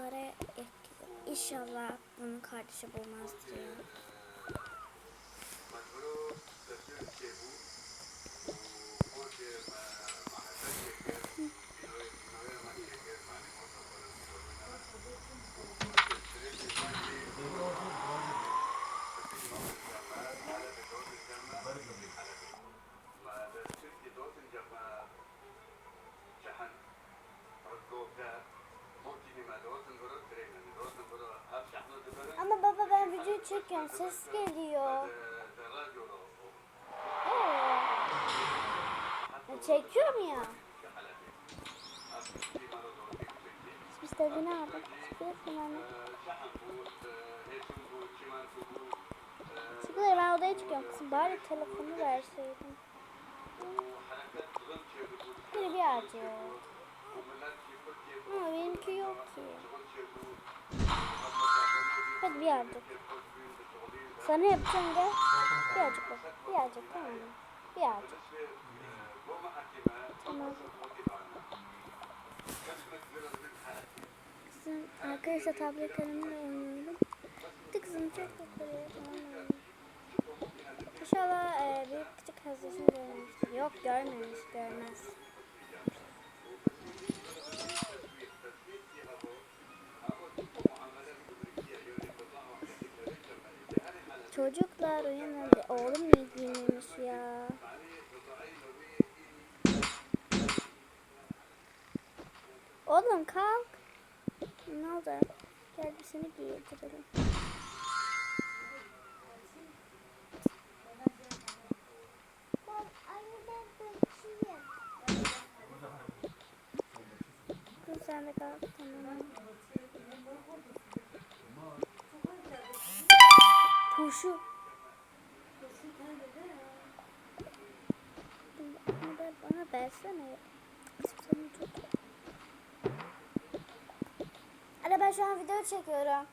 çocuklara ek- inşallah bunun kardeşi bulmazdır ya. Ama baba çekiyorum. Ses geliyor. Evet. Çekiyorum ya. Biz de ne anne. Çıkıyor ben odaya çıkıyorum kızım. Bari telefonu verseydin. Biri bir acıyor. Ama benimki yok ki. Hadi birazcık. Sana yapacağım gel. Birazcık bak. Birazcık tamam mı? Birazcık. Tamam. Kızım arkadaşlar tablet oynuyorum. Gitti kızım çok yukarıya İnşallah e, bir küçük hazırını görmüştür. Yok görmemiş görmez. Çocuklar uyanın. Oğlum niye giymemiş ya? Oğlum kalk. Ne oldu? Gel bir seni giydirelim. Bana, ver- bana versene. Anne ben şu an video çekiyorum.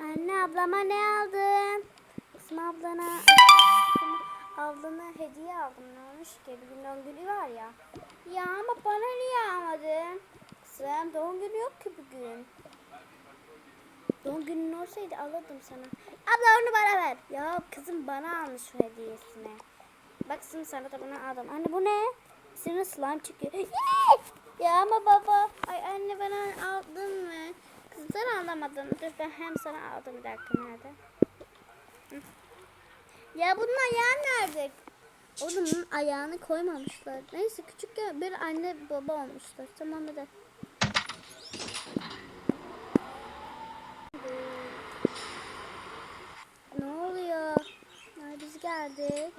Anne ablama ne aldın? Kızım ablana ablana hediye aldım ne olmuş ki bugün doğum günü var ya. Ya ama bana niye almadın? Kızım doğum günü yok ki bugün. Doğum günün olsaydı alırdım sana. Abla onu bana ver. Ya kızım bana almış şu hediyesini. Bak şimdi sana da bunu aldım. Anne bu ne? Senin slime çıkıyor. Ya ama baba. Ay anne bana aldın mı? Kızım sen alamadın. Dur ben hem sana aldım bir dakika nerede? Ya bunun ayağı nerede? Oğlum ayağını koymamışlar. Neyse küçük ya bir anne baba olmuşlar. Tamam hadi. Ne oluyor? Biz geldik.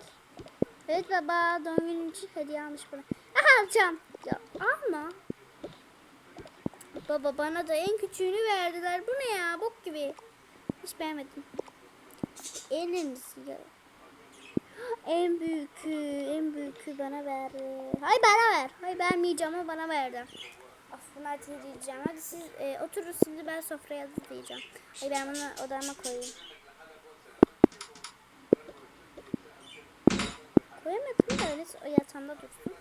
Evet baba doğum günün için hediye almış bana. Aha alacağım. Ya alma. Baba bana da en küçüğünü verdiler. Bu ne ya? Bok gibi. Hiç beğenmedim. En iyisi ya. En büyükü, en büyükü bana verdi. Hay bana ver. Hay vermeyeceğim ama bana verdi. Of bunu hatırlayacağım. Hadi siz e, oturun şimdi ben sofraya hazırlayacağım. Ay ben bunu odama koyayım. Koyamadım da öyle o yatağında dursun.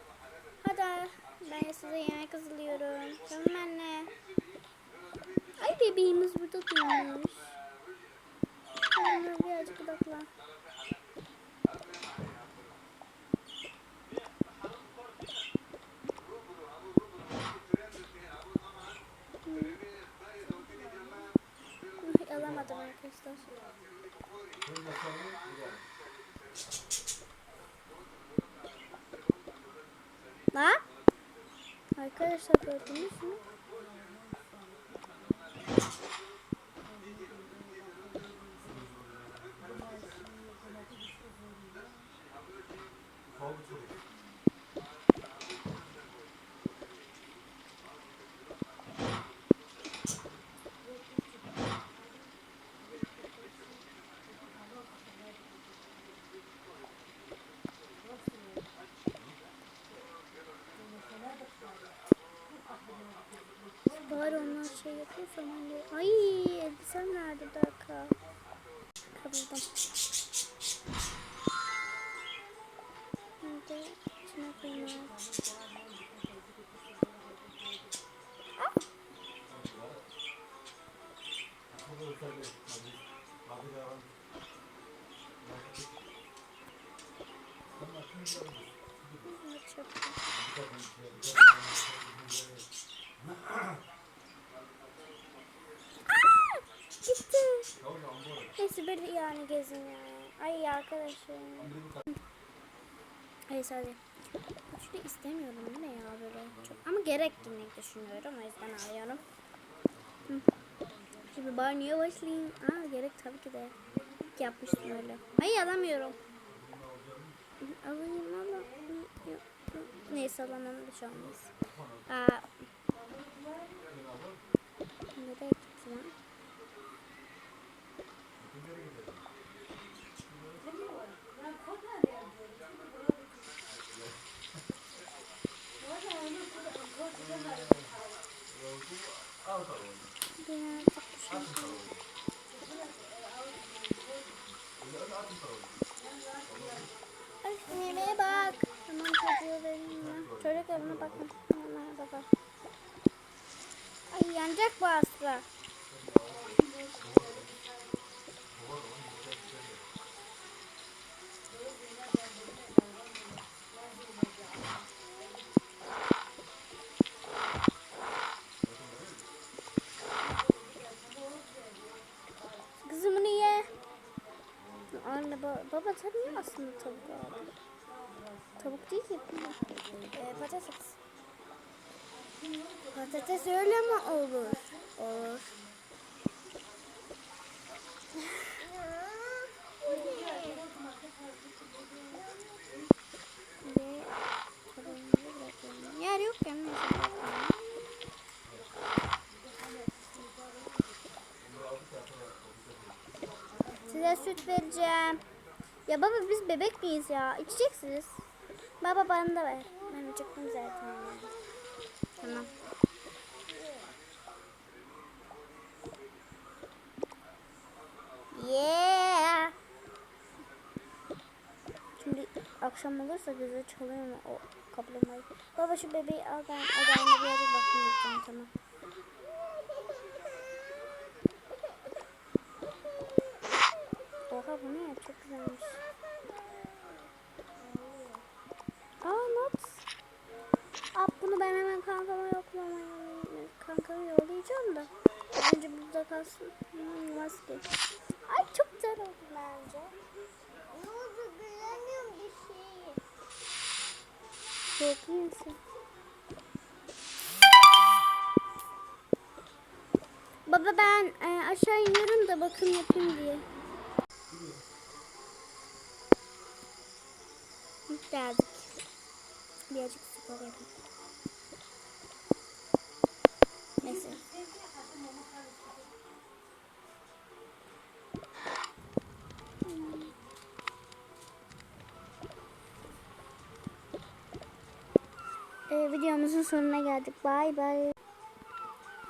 Hadi ben size yemek hazırlıyorum. Tamam anne. Ay bebeğimiz burada durmuş. Tamam birazcık odaklan. Ay, Alamadım arkadaşlar. Lan? Arkadaşlar gördünüz mü? Bari onlar şey yapıyor zaman diyor. Ay elbisem nerede Darka? Kabulden. Nerede? İçine koyma. Ah! Çok. Bir yani gezin yani. Ay arkadaşım. Neyse hadi. Şunu istemiyorum ne ya böyle çok. Ama gerektiğini düşünüyorum o yüzden alıyorum. Hı. Şimdi banyoya başlayayım. Aa gerek tabii ki de. İlk yapmıştım öyle. Ay alamıyorum. Alayım yok. Neyse alamam bir şey olmaz. Aa. Nereye gitti lan? Yemeğe bak. Tamam çocuğu vereyim ben. Çocuk evine bakın. Hemen baba. Ay yanacak bu asla. Kızım bunu ye. Anne ba baba sen niye aslında tavuk aldın? Tavuk değil ki. Ee, patates. Patates öyle mi olur? Olur. Ve tavuğumuzu bırakalım. Yer yok ya. neyse bırakalım. Size süt vereceğim. Ya baba biz bebek miyiz ya? İçeceksiniz. Baba bana da ver. Ben acıktım zaten. Tamam. Yeah. Şimdi akşam olursa bize çalıyor mu o kaplamayı? Baba şu bebeği al ben adamla bir yere bakayım yapacağım tamam. Ne? Çok güzelmiş. Aa not. Aa bunu ben hemen kankama yoklamaya kankama yollayacağım da. Bence burada kalsın. Olmaz ki. Ay çok güzel oldu bence. Ne oldu? Göremiyorum bir şeyi. Çok iyisin. Baba ben e, aşağı iniyorum da bakım yapayım diye. Geldik. Birazcık spor yapayım. Neyse. Ee, videomuzun sonuna geldik. Bay bay.